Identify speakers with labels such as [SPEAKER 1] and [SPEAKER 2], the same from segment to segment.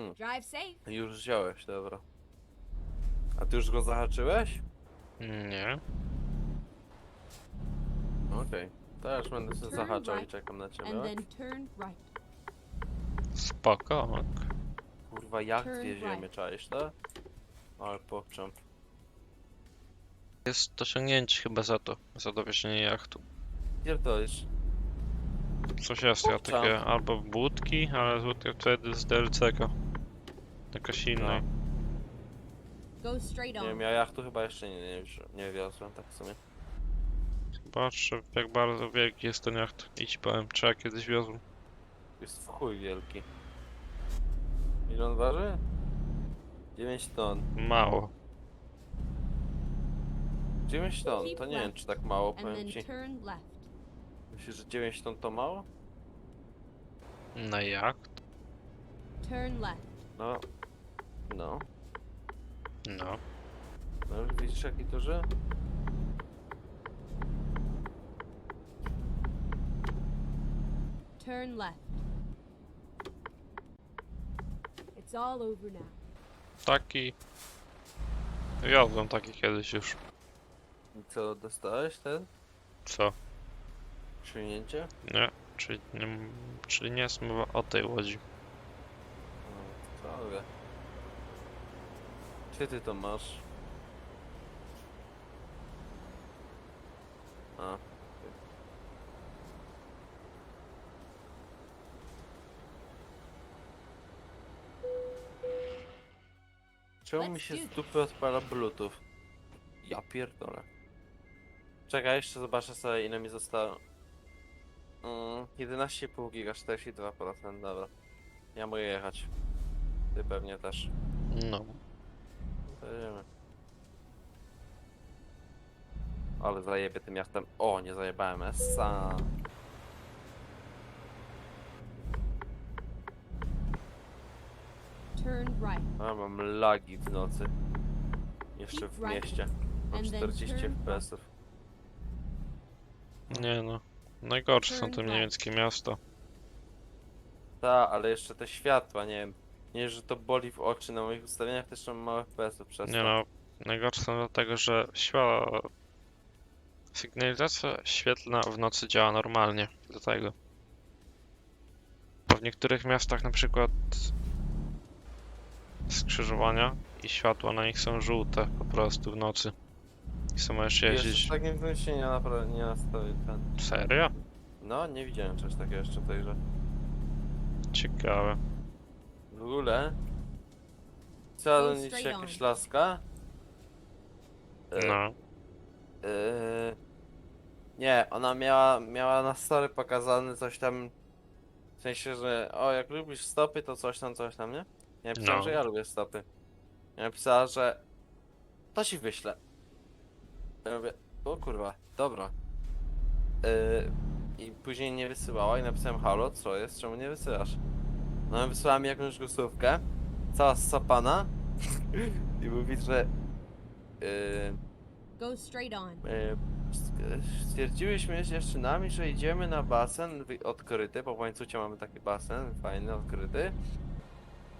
[SPEAKER 1] Mm,
[SPEAKER 2] Drive safe.
[SPEAKER 1] już wziąłeś, dobra. A ty już go zahaczyłeś?
[SPEAKER 3] Nie.
[SPEAKER 1] Okej. Już będę
[SPEAKER 2] Turn
[SPEAKER 1] zahaczał i czekam na ciebie.
[SPEAKER 2] And then turn right.
[SPEAKER 3] Spoko. ok.
[SPEAKER 1] Kurwa, jak
[SPEAKER 2] turn
[SPEAKER 1] dwie ziemie
[SPEAKER 2] right.
[SPEAKER 1] czaisz, tak? Ale pokczam.
[SPEAKER 3] Jest dosiągnięcie chyba za to. Za dowiezienie jachtu.
[SPEAKER 1] Pierdolisz.
[SPEAKER 3] Coś jest, ja
[SPEAKER 1] Kurczę.
[SPEAKER 3] takie albo budki, ale budki wtedy z DLC-ka. Jakaś innej.
[SPEAKER 2] Go straight
[SPEAKER 1] Nie
[SPEAKER 2] on.
[SPEAKER 1] wiem, ja jachtu chyba jeszcze nie, nie, nie wiozłem, tak w sumie.
[SPEAKER 3] Patrzę jak bardzo wielki jest ten jacht. Idź powiem, czy ja kiedyś wiozłem.
[SPEAKER 1] Jest w chuj wielki. Ile on waży? 9 ton.
[SPEAKER 3] Mało.
[SPEAKER 1] 9 ton, to nie wiem czy tak mało,
[SPEAKER 2] And
[SPEAKER 1] powiem
[SPEAKER 2] then
[SPEAKER 1] ci.
[SPEAKER 2] turn left.
[SPEAKER 1] Myślisz, że 9 ton to mało?
[SPEAKER 3] Na jacht?
[SPEAKER 2] Turn left.
[SPEAKER 1] No. No.
[SPEAKER 3] No.
[SPEAKER 1] No widzisz jaki duży?
[SPEAKER 2] Turn left. It's all over now.
[SPEAKER 3] Taki... Wiozłem taki kiedyś już.
[SPEAKER 1] I co, dostałeś ten?
[SPEAKER 3] Co?
[SPEAKER 1] Przyjęcie?
[SPEAKER 3] Nie. Czyli nie, m- czyli nie jest mowa o tej łodzi.
[SPEAKER 1] No, to Gdzie ty to masz? A. Czemu mi się
[SPEAKER 2] do
[SPEAKER 1] z dupy odpala bluetooth? Ja pierdolę. Czekaj, jeszcze zobaczę sobie ile mi zostało. Mm, 11,5 giga, 42%, dobra. Ja mogę jechać. Ty pewnie też.
[SPEAKER 3] No.
[SPEAKER 1] Jedziemy. Ale zajebie tym jachtem. O, nie zajebałem Essa.
[SPEAKER 2] Turn right.
[SPEAKER 1] A, mam lagi w nocy. Jeszcze w mieście. Mam
[SPEAKER 2] And then
[SPEAKER 1] 40
[SPEAKER 2] turn
[SPEAKER 1] FPS-ów.
[SPEAKER 3] Nie no. Najgorsze są te niemieckie miasta.
[SPEAKER 1] Ta, ale jeszcze te światła, nie wiem. Nie, że to boli w oczy. Na moich ustawieniach też mam małe FPS-ów przez
[SPEAKER 3] Nie
[SPEAKER 1] to.
[SPEAKER 3] no. Najgorsze są dlatego, że światła... Sygnalizacja świetlna w nocy działa normalnie. Dlatego. Bo w niektórych miastach na przykład skrzyżowania i światła na nich są żółte po prostu w nocy. I co możesz
[SPEAKER 1] Jeszcze
[SPEAKER 3] jeździć.
[SPEAKER 1] z takim tym się nie, napra- nie nastawił ten.
[SPEAKER 3] Serio?
[SPEAKER 1] No, nie widziałem czegoś takiego jeszcze w tej grze.
[SPEAKER 3] Ciekawe.
[SPEAKER 1] W ogóle? Trzeba do
[SPEAKER 2] straight
[SPEAKER 1] jakaś laska? E,
[SPEAKER 3] No.
[SPEAKER 1] Yy, nie, ona miała, miała na story pokazany coś tam. W sensie, że o, jak lubisz stopy, to coś tam, coś tam, nie? Ja napisałem,
[SPEAKER 3] No.
[SPEAKER 1] że ja lubię stopy. Ja napisała, że to ci wyślę. Ja mówię, o kurwa, dobra. Yy, I później nie wysyłała i napisałem, halo, co jest, czemu nie wysyłasz? No wysłała mi jakąś głosówkę, cała sapana i mówi, że yy,
[SPEAKER 2] Go straight on.
[SPEAKER 1] E, st- Stwierdziłyśmy z dziewczynami, że idziemy na basen wy- odkryty, bo w łańcucie mamy taki basen fajny, odkryty.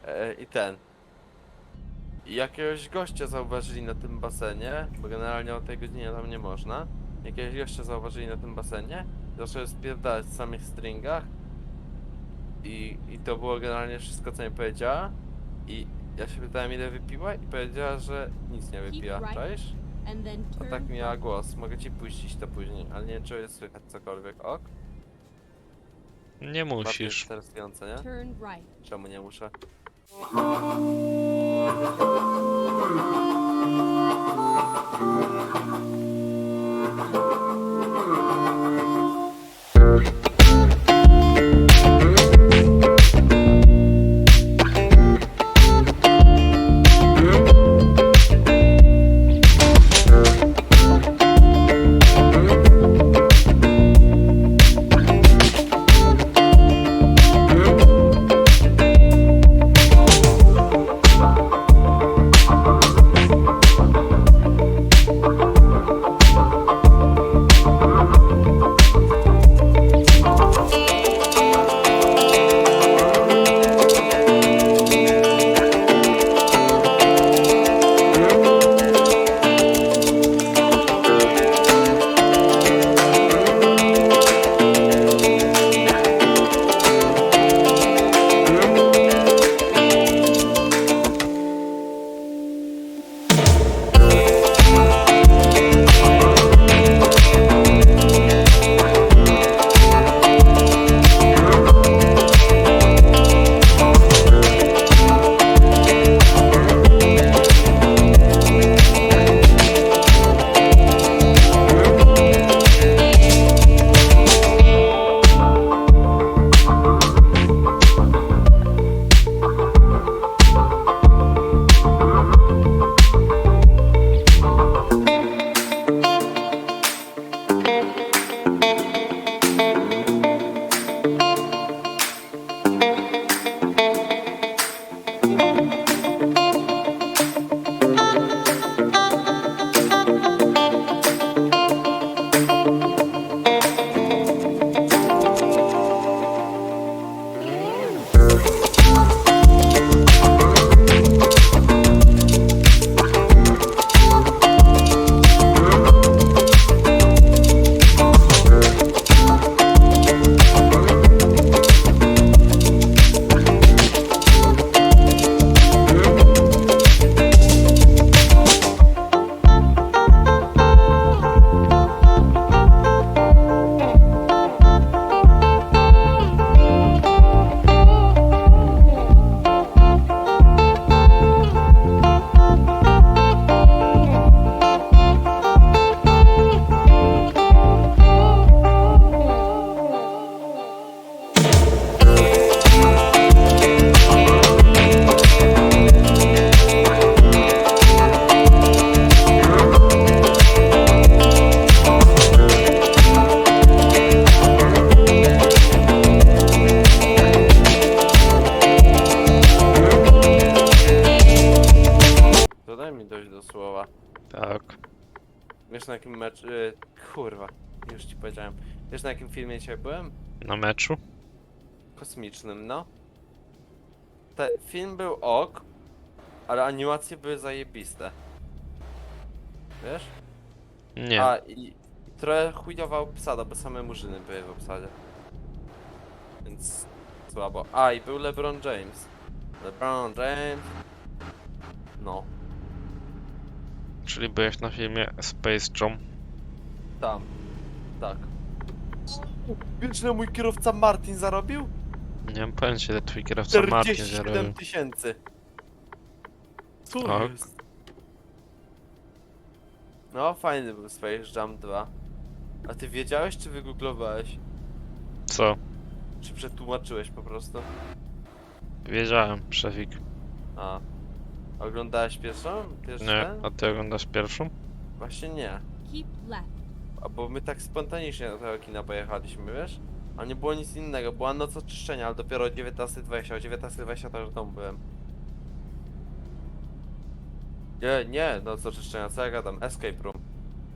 [SPEAKER 1] E, I ten. I jakiegoś gościa zauważyli na tym basenie, bo generalnie o tej godzinie tam nie można. Jakiegoś gościa zauważyli na tym basenie, zaczęły spierdalać w samych stringach. I, I to było generalnie wszystko, co mi powiedziała. I ja się pytałem, ile wypiła i powiedziała, że nic nie wypiła,
[SPEAKER 2] czaisz?
[SPEAKER 1] A tak miała głos. Mogę ci puścić to później, ale nie wiem, czy jest słychać cokolwiek. Ok?
[SPEAKER 3] Nie musisz.
[SPEAKER 1] interesujące, nie? Czemu nie muszę? Wiesz na jakim filmie dzisiaj byłem?
[SPEAKER 3] Na meczu?
[SPEAKER 1] Kosmicznym, no. Te, film był ok, ale animacje były zajebiste. Wiesz?
[SPEAKER 3] Nie.
[SPEAKER 1] A i, i trochę chujowa obsada, bo same murzyny były w obsadzie. Więc słabo. A i był LeBron James. LeBron James. No,
[SPEAKER 3] Czyli byłeś na filmie Space Jam.
[SPEAKER 1] tam. Tak. Wiesz, mój kierowca Martin zarobił?
[SPEAKER 3] Nie mam pojęcia, ile twój kierowca Martin
[SPEAKER 1] 47
[SPEAKER 3] zarobił.
[SPEAKER 1] tysięcy. Co
[SPEAKER 3] Tak.
[SPEAKER 1] jest? No, fajny był Space Jam 2. A ty wiedziałeś, czy wygooglowałeś?
[SPEAKER 3] Co?
[SPEAKER 1] Czy przetłumaczyłeś po prostu?
[SPEAKER 3] Wiedziałem, Przewik.
[SPEAKER 1] A. Oglądałeś pierwszą? Pierwszy
[SPEAKER 3] Nie,
[SPEAKER 1] ten?
[SPEAKER 3] a ty oglądasz pierwszą?
[SPEAKER 1] Właśnie nie.
[SPEAKER 2] Keep left.
[SPEAKER 1] Bo my tak spontanicznie do tego kina pojechaliśmy, wiesz? A nie było nic innego, była noc oczyszczenia, ale dopiero o 19.20, o 19.20 to już w domu byłem. Nie, nie, noc oczyszczenia, co ja gadam? Escape Room.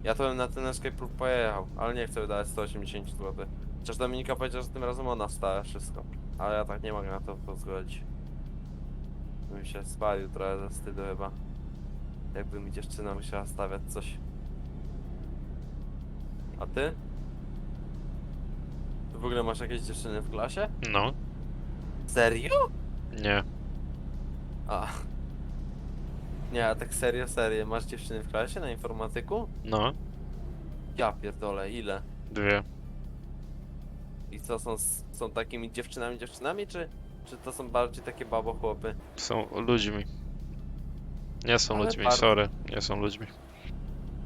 [SPEAKER 1] Ja to bym na ten Escape Room pojechał, ale nie chcę wydać 180 zł. Chociaż Dominika powiedziała, że tym razem ona stała wszystko. Ale ja tak nie mogę na to pozwolić. Bym się spalił trochę ze wstydu chyba. Jakby mi dziewczyna musiała stawiać coś. A ty? Ty w ogóle masz jakieś dziewczyny w klasie?
[SPEAKER 3] No,
[SPEAKER 1] Serio?
[SPEAKER 3] nie.
[SPEAKER 1] A. Nie, a tak serio, serio. Masz dziewczyny w klasie na informatyku?
[SPEAKER 3] No,
[SPEAKER 1] Ja pierdolę, ile?
[SPEAKER 3] dwie.
[SPEAKER 1] I co, są, s- są takimi dziewczynami, dziewczynami, czy, czy to są bardziej takie babochłopy?
[SPEAKER 3] Są ludźmi. Nie są
[SPEAKER 1] Ale
[SPEAKER 3] ludźmi,
[SPEAKER 1] bardzo-
[SPEAKER 3] sorry. Nie są ludźmi.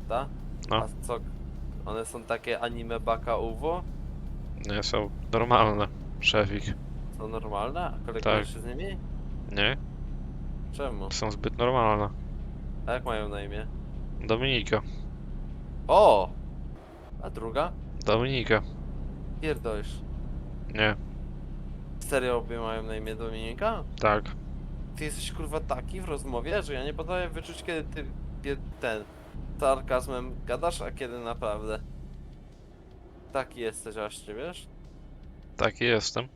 [SPEAKER 1] Ta?
[SPEAKER 3] No.
[SPEAKER 1] A co? One są takie anime baka uwo?
[SPEAKER 3] Nie są normalne. Przewik.
[SPEAKER 1] Są normalne? A kolegujesz
[SPEAKER 3] Tak.
[SPEAKER 1] się z nimi?
[SPEAKER 3] Nie?
[SPEAKER 1] Czemu?
[SPEAKER 3] Są zbyt normalne.
[SPEAKER 1] A jak mają na imię?
[SPEAKER 3] Dominika.
[SPEAKER 1] O! A druga?
[SPEAKER 3] Dominika.
[SPEAKER 1] Pierdolisz.
[SPEAKER 3] Nie.
[SPEAKER 1] Serio obie mają na imię Dominika?
[SPEAKER 3] Tak.
[SPEAKER 1] Ty jesteś kurwa taki w rozmowie, że ja nie podaję wyczuć kiedy ty pie- ten sarkazmem gadasz, a kiedy naprawdę. Taki jesteś właśnie, wiesz?
[SPEAKER 3] Taki jestem.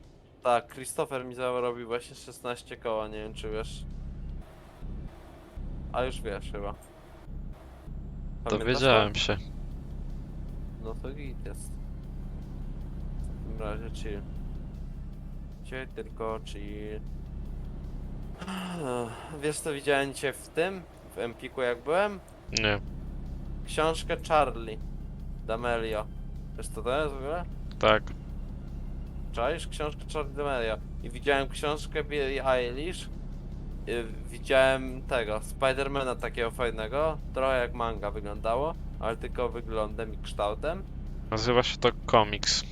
[SPEAKER 1] Tak, Christopher mi zarobił właśnie 16 koła, nie wiem czy wiesz. A już wiesz chyba. Pamiętasz to?
[SPEAKER 3] Dowiedziałem się.
[SPEAKER 1] No to git jest. W takim razie chill. Dzisiaj tylko chill. Wiesz co widziałem dzisiaj w tym? W Empiku jak byłem?
[SPEAKER 3] Nie.
[SPEAKER 1] Książkę Charlie. D'Amelio. Wiesz co to jest w ogóle?
[SPEAKER 3] Tak.
[SPEAKER 1] Czaisz? Książkę Charlie D'Amelio. I widziałem książkę Billie Eilish. I widziałem tego, Spidermana takiego fajnego. Trochę jak manga wyglądało, ale tylko wyglądem i kształtem.
[SPEAKER 3] Nazywa się to komiks.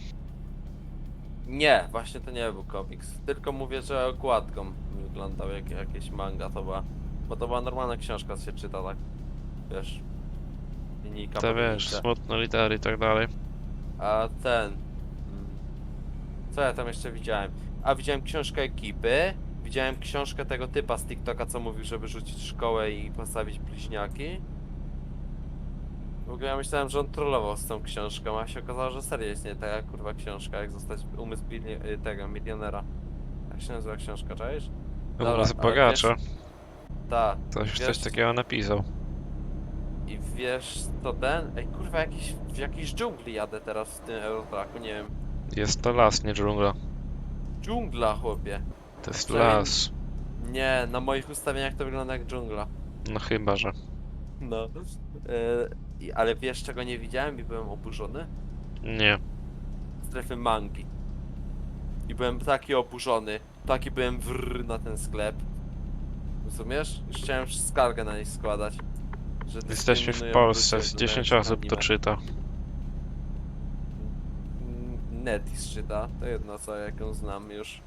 [SPEAKER 1] Nie, właśnie to nie był komiks. Tylko mówię, że okładką wyglądał jak jakieś manga to była. Bo to była normalna książka, co się czyta tak. Wiesz. Linijka
[SPEAKER 3] Te
[SPEAKER 1] po
[SPEAKER 3] wiesz,
[SPEAKER 1] linijce.
[SPEAKER 3] smutne litery i tak dalej.
[SPEAKER 1] A ten. mm, Co ja tam jeszcze widziałem? A widziałem książkę ekipy. Widziałem książkę tego typa z TikToka, co mówił, żeby rzucić szkołę i postawić bliźniaki. W ogóle ja myślałem, że on trollował z tą książką, a się okazało, że serio jest nie taka kurwa książka, jak zostać umysł y, tego milionera. Jak się nazywa książka, czaisz? Dobra,
[SPEAKER 3] Umysł
[SPEAKER 1] ale
[SPEAKER 3] bogacza.
[SPEAKER 1] Tak.
[SPEAKER 3] To już coś takiego napisał.
[SPEAKER 1] I wiesz to ten? Ej kurwa, jakiś, w jakiejś dżungli jadę teraz w tym Eurotraku, nie wiem.
[SPEAKER 3] Jest to las, nie dżungla.
[SPEAKER 1] Dżungla, chłopie.
[SPEAKER 3] To jest
[SPEAKER 1] Przynajmniej-
[SPEAKER 3] las.
[SPEAKER 1] Nie, na moich ustawieniach to wygląda jak dżungla.
[SPEAKER 3] No chyba, że.
[SPEAKER 1] No. i ale wiesz czego nie widziałem i byłem oburzony?
[SPEAKER 3] Nie.
[SPEAKER 1] Strefy mangi. I byłem taki oburzony. Taki byłem wrr na ten sklep. Rozumiesz? Już chciałem skargę na nich składać. Że
[SPEAKER 3] Jesteśmy w
[SPEAKER 1] dyskryminują
[SPEAKER 3] Polsce,
[SPEAKER 1] ludzi
[SPEAKER 3] z
[SPEAKER 1] oglądających
[SPEAKER 3] 10 osób to
[SPEAKER 1] anime.
[SPEAKER 3] czyta.
[SPEAKER 1] Netis czyta, to jedno co jaką znam już.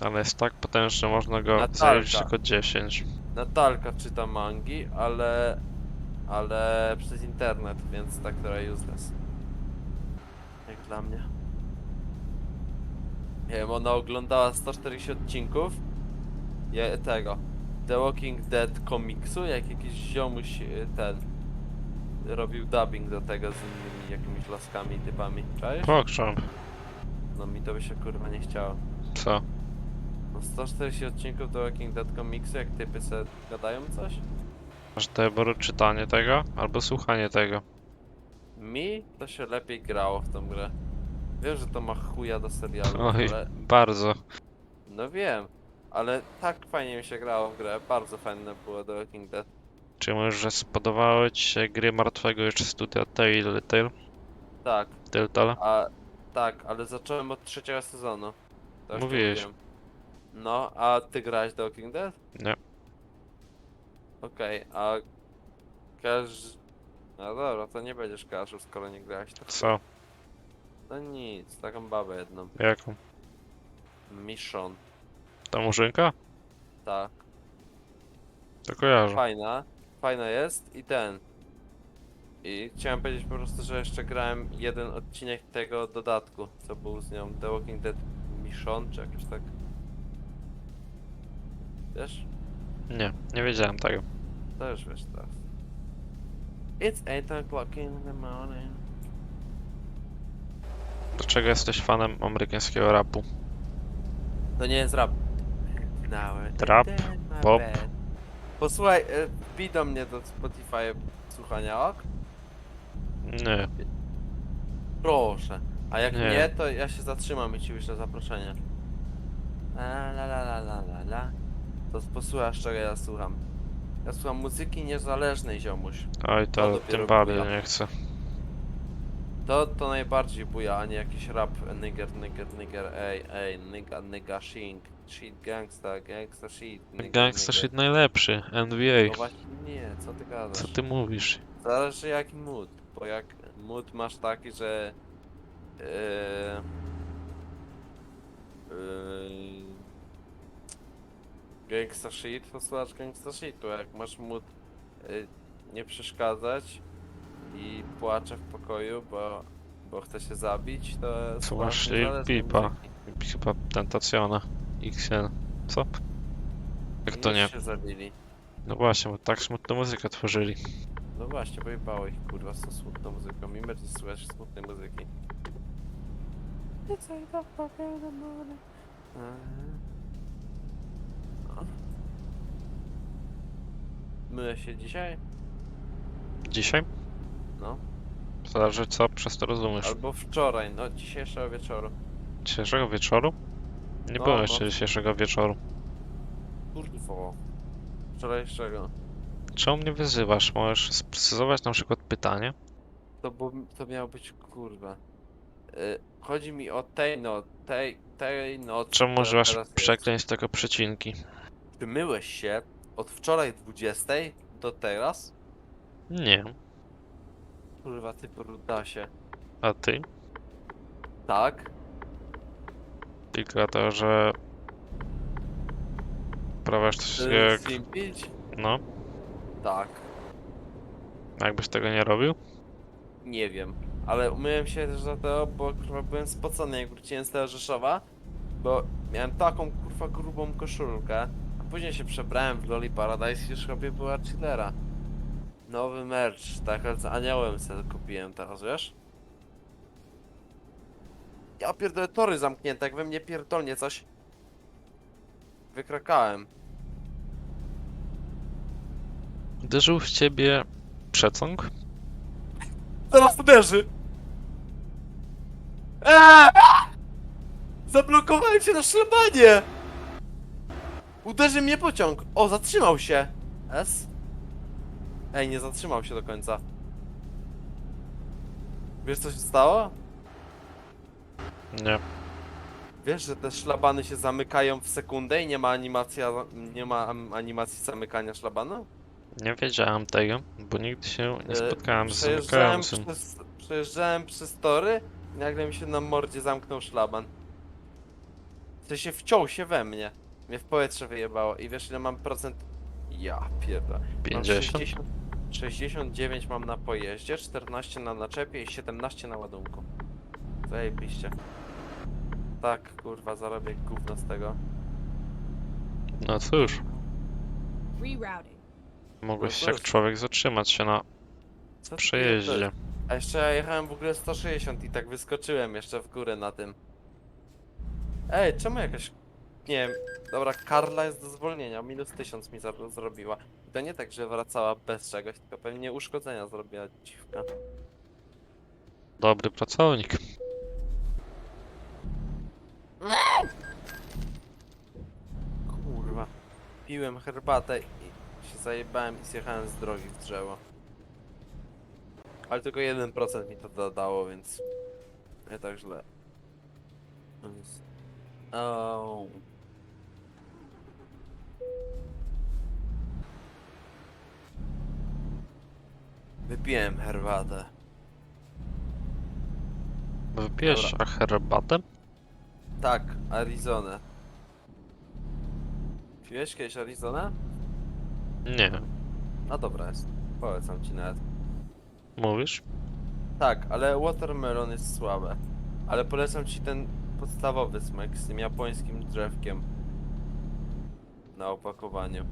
[SPEAKER 3] Ale jest tak potężny, można go
[SPEAKER 1] Natalka.
[SPEAKER 3] tylko 10.
[SPEAKER 1] Natalka czyta mangi, ale... ale przez internet, więc tak trochę useless. Jak dla mnie. Nie wiem, ona oglądała 140 odcinków je, tego The Walking Dead komiksu, jak jakiś ziomuś y, ten robił dubbing do tego z innymi jakimiś laskami i typami. Cześć?
[SPEAKER 3] Pokrzam.
[SPEAKER 1] No mi to by się kurwa nie chciało.
[SPEAKER 3] Co?
[SPEAKER 1] No 140 odcinków do Walking Dead komiksu, jak typy se gadają coś?
[SPEAKER 3] Masz do wyboru czytanie tego albo słuchanie tego.
[SPEAKER 1] Mi to się lepiej grało w tą grę. Wiem, że to ma chuja do serialu,
[SPEAKER 3] Oj,
[SPEAKER 1] ale...
[SPEAKER 3] bardzo.
[SPEAKER 1] No wiem, ale tak fajnie mi się grało w grę, bardzo fajne było The Walking Dead.
[SPEAKER 3] Czy mówisz, że spodobały ci się gry martwego już studia Telltale?
[SPEAKER 1] Tak,
[SPEAKER 3] Telltale?
[SPEAKER 1] a... Tak, ale zacząłem od trzeciego sezonu. To już
[SPEAKER 3] Mówiłeś.
[SPEAKER 1] mówiłem. No, a ty grałeś The Walking Dead?
[SPEAKER 3] Nie.
[SPEAKER 1] Okej, a... Każ... No dobra, to nie będziesz kaszył, skoro nie grałeś. To...
[SPEAKER 3] Co?
[SPEAKER 1] No nic, taką babę jedną.
[SPEAKER 3] Jaką?
[SPEAKER 1] Mission,
[SPEAKER 3] Ta murzynka?
[SPEAKER 1] tak.
[SPEAKER 3] To kojarzę.
[SPEAKER 1] Fajna, fajna jest i ten. I chciałem powiedzieć po prostu, że jeszcze grałem jeden odcinek tego dodatku, co był z nią, The Walking Dead Mission, czy jakoś tak. Wiesz?
[SPEAKER 3] Nie, nie wiedziałem tego.
[SPEAKER 1] To już wiesz teraz. It's 8 o'clock in the morning.
[SPEAKER 3] Dlaczego jesteś fanem amerykańskiego rapu?
[SPEAKER 1] To nie jest rap. Now I
[SPEAKER 3] Rap?
[SPEAKER 1] did my
[SPEAKER 3] Pop?
[SPEAKER 1] Posłuchaj, e, wbij do mnie do Spotify słuchania, ok?
[SPEAKER 3] Nie.
[SPEAKER 1] Proszę. A jak
[SPEAKER 3] Nie.
[SPEAKER 1] nie, to ja się zatrzymam i ci wyślę zaproszenie. La la la la la la la. To posłuchasz czego ja słucham. Ja słucham muzyki niezależnej, ziomuś.
[SPEAKER 3] Oj,
[SPEAKER 1] To
[SPEAKER 3] to
[SPEAKER 1] dopiero
[SPEAKER 3] tym bardziej
[SPEAKER 1] buja.
[SPEAKER 3] nie chcę.
[SPEAKER 1] To, to najbardziej buja, a nie jakiś rap nigger, nigger, nigger, ej, ej, nigga, nigga, shink, shit, gangsta, gangsta, shit, nigger,
[SPEAKER 3] Gangsta
[SPEAKER 1] nigger.
[SPEAKER 3] shit najlepszy,
[SPEAKER 1] No
[SPEAKER 3] NBA.
[SPEAKER 1] właśnie nie, co ty gadasz?
[SPEAKER 3] Co ty mówisz?
[SPEAKER 1] Zależy jaki mood, bo jak mood masz taki, że yy, yy, gangsta shit, to słuchasz gangsta shitu, jak masz mood yy, nie przeszkadzać i płacze w pokoju, bo, bo chce się zabić, to słuchasz
[SPEAKER 3] masz Lil
[SPEAKER 1] niezależnej
[SPEAKER 3] Peepa.
[SPEAKER 1] muzyki.
[SPEAKER 3] Chyba Tentaciona. XN. Co? Jak to
[SPEAKER 1] Już
[SPEAKER 3] nie?
[SPEAKER 1] się zabili.
[SPEAKER 3] No właśnie, bo tak smutną muzykę tworzyli.
[SPEAKER 1] No właśnie, pojebało ich kurwa z tą smutną muzyką. Mimo, że słuchasz smutnej muzyki. It's eight o'clock in the morning. Myję się dzisiaj?
[SPEAKER 3] Dzisiaj?
[SPEAKER 1] No.
[SPEAKER 3] Zależy co przez to rozumiesz.
[SPEAKER 1] Albo wczoraj, no dzisiejszego wieczoru.
[SPEAKER 3] Dzisiejszego wieczoru? Nie
[SPEAKER 1] No,
[SPEAKER 3] było
[SPEAKER 1] no.
[SPEAKER 3] jeszcze dzisiejszego wieczoru.
[SPEAKER 1] Kurwo. Wczorajszego.
[SPEAKER 3] Czemu mnie wyzywasz? Możesz sprecyzować na przykład pytanie?
[SPEAKER 1] To, bo, to miało być kurwa. Yy, chodzi mi o tej no, tej, tej nocy.
[SPEAKER 3] Czemu
[SPEAKER 1] która
[SPEAKER 3] używasz
[SPEAKER 1] teraz jest.
[SPEAKER 3] przekleństw tego przecinki?
[SPEAKER 1] Czy myłeś się od wczoraj 20 do teraz?
[SPEAKER 3] Nie.
[SPEAKER 1] Kurwa, ty brudasie.
[SPEAKER 3] A ty?
[SPEAKER 1] Tak?
[SPEAKER 3] Tylko to, że... Prawiasz coś
[SPEAKER 1] Ty
[SPEAKER 3] jak...
[SPEAKER 1] Simpić?
[SPEAKER 3] No.
[SPEAKER 1] Tak.
[SPEAKER 3] Jakbyś tego nie robił?
[SPEAKER 1] Nie wiem. Ale umyłem się też za to, bo kurwa byłem spocony jak wróciłem z tego Rzeszowa. Bo miałem taką kurwa grubą koszulkę. A później się przebrałem w Loli Paradise i już robię była chillera. Nowy merch, tak z aniołem sobie kupiłem teraz, wiesz? Ja pierdolę tory zamknięte, jak we mnie pierdolnie coś. Wykrakałem.
[SPEAKER 3] Uderzył w ciebie przecąg?
[SPEAKER 1] Zaraz uderzy! Eee! Zablokowałem się na szlabanie! Uderzy mnie pociąg! O, zatrzymał się! S? Ej, nie zatrzymał się do końca. Wiesz co się stało?
[SPEAKER 3] Nie.
[SPEAKER 1] Wiesz, że te szlabany się zamykają w sekundę i nie ma animacja, nie ma am- animacji zamykania szlabanu?
[SPEAKER 3] Nie wiedziałem tego, bo nigdy się nie
[SPEAKER 1] E,
[SPEAKER 3] spotkałem z
[SPEAKER 1] Przejeżdżałem
[SPEAKER 3] zamykającym.
[SPEAKER 1] przez, przejeżdżałem przez tory i nagle mi się na mordzie zamknął szlaban. To się wciął się we mnie. Mnie w powietrze wyjebało i wiesz ile mam procent? Ja pierdolę. Mam
[SPEAKER 3] 50?
[SPEAKER 1] 60, 69 mam na pojeździe, 14 na naczepie i 17 na ładunku. Zajebiście. Tak, kurwa, zarobię gówno z tego.
[SPEAKER 3] No cóż,
[SPEAKER 2] Rerouting.
[SPEAKER 3] mogłeś
[SPEAKER 1] No
[SPEAKER 3] się jak
[SPEAKER 1] cóż.
[SPEAKER 3] człowiek zatrzymać się na
[SPEAKER 1] Co ty
[SPEAKER 3] Przejeździe.
[SPEAKER 1] A jeszcze ja jechałem w ogóle 160 i tak wyskoczyłem jeszcze w górę na tym. Ej, czemu jakaś... Nie wiem, dobra, Karla jest do zwolnienia, minus 1000 mi zar- zrobiła. I to nie tak, że wracała bez czegoś, tylko pewnie uszkodzenia zrobiła dziwka.
[SPEAKER 3] Dobry pracownik.
[SPEAKER 1] Kurwa. Piłem herbatę i się zajebałem i zjechałem z drogi w drzewo. Ale tylko 1% mi to dodało, więc nie tak źle. Więc... Oh. Wypiłem herbatę.
[SPEAKER 3] Wypijesz
[SPEAKER 1] Dobra.
[SPEAKER 3] herbatę?
[SPEAKER 1] Tak, Arizonę. Piłeś kiedyś Arizonę?
[SPEAKER 3] Nie.
[SPEAKER 1] No dobra jest. Polecam ci nawet.
[SPEAKER 3] Mówisz?
[SPEAKER 1] Tak, ale watermelon jest słabe. Ale polecam ci ten podstawowy smek z tym japońskim drzewkiem. Na opakowaniu.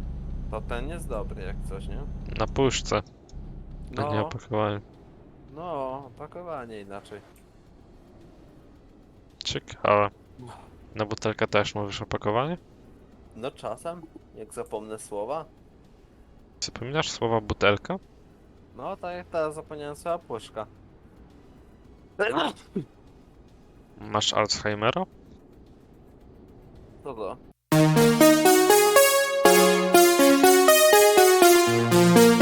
[SPEAKER 1] To ten jest dobry jak coś, nie?
[SPEAKER 3] Na puszce, a nie
[SPEAKER 1] No,
[SPEAKER 3] opakowaniu.
[SPEAKER 1] no, opakowanie inaczej.
[SPEAKER 3] Ciekawe. Na butelkę też mówisz opakowanie?
[SPEAKER 1] No czasem, jak zapomnę słowa.
[SPEAKER 3] Przypominasz słowa butelka?
[SPEAKER 1] No tak jak teraz zapomniałem słowa puszka.
[SPEAKER 3] Masz Alzheimera?
[SPEAKER 1] Co to? Thank you.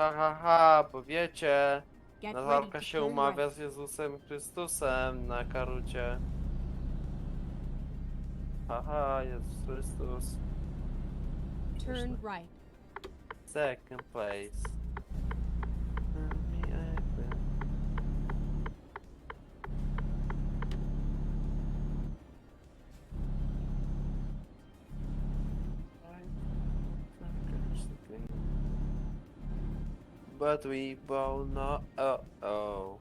[SPEAKER 1] Ha, ha, ha, bo wiecie, Nazarka się umawia z Jezusem Chrystusem na karucie. Haha, Jezus Chrystus.
[SPEAKER 2] Turn right.
[SPEAKER 1] Second place. But we both know, oh, oh,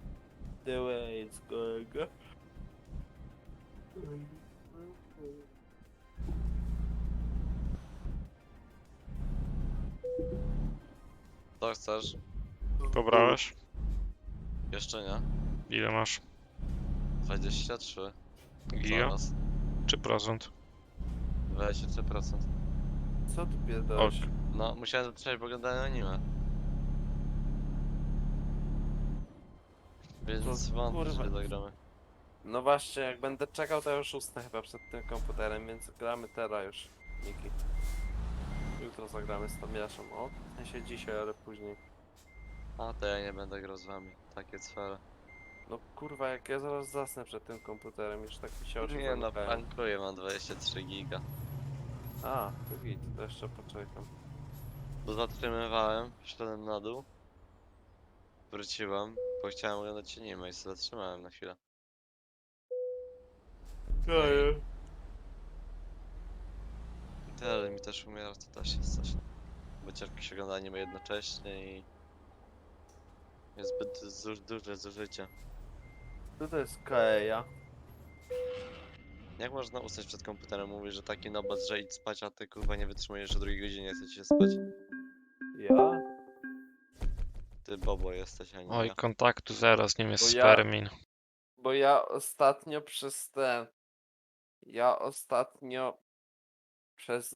[SPEAKER 1] the way it's going.
[SPEAKER 4] Co chcesz?
[SPEAKER 3] Pobrałeś?
[SPEAKER 4] Jeszcze nie?
[SPEAKER 3] Ile masz?
[SPEAKER 4] 23.
[SPEAKER 3] Giga?
[SPEAKER 4] Zaraz.
[SPEAKER 3] Czy procent?
[SPEAKER 4] 23%.
[SPEAKER 1] Co tu pierdolisz?
[SPEAKER 3] Ok.
[SPEAKER 4] No, musiałem zatrzymać, bo oglądałem anime. Więc
[SPEAKER 1] To
[SPEAKER 4] wątpię,
[SPEAKER 1] kurwa.
[SPEAKER 4] że zagramy.
[SPEAKER 1] No właśnie, jak będę czekał, to już usnę chyba przed tym komputerem, więc gramy teraz już, Niki. Jutro zagramy z Tomiaszem, o, w sensie dzisiaj, ale później.
[SPEAKER 4] A, to ja nie będę grał z wami. Takie cwele.
[SPEAKER 1] No kurwa, jak ja zaraz zasnę przed tym komputerem, już tak mi się oczy
[SPEAKER 4] Nie no,
[SPEAKER 1] zamykają.
[SPEAKER 4] prankuję, mam 23 giga.
[SPEAKER 1] A, to git, to jeszcze poczekam.
[SPEAKER 4] Bo zatrzymywałem, szedłem na dół. Wróciłem, bo chciałem oglądać anime i się zatrzymałem na chwilę.
[SPEAKER 1] Daję.
[SPEAKER 4] Tyle, mi też umiera, to też jest coś. Bo ciężko się ogląda anime jednocześnie i... Jest zbyt zu- duże zużycie.
[SPEAKER 1] Co to jest Kaeja?
[SPEAKER 4] Jak można usnąć przed komputerem? Mówi, że taki nobot, że idź spać, a ty kurwa nie wytrzymujesz o drugiej godzinie, chce ci się spać.
[SPEAKER 1] Ja?
[SPEAKER 4] Ty bobo jesteś, a nie
[SPEAKER 3] Oj,
[SPEAKER 4] ja.
[SPEAKER 3] kontaktu zero, z nim jest
[SPEAKER 1] Bo ja-
[SPEAKER 3] spermin.
[SPEAKER 1] Bo ja ostatnio przez ten... Ja ostatnio przez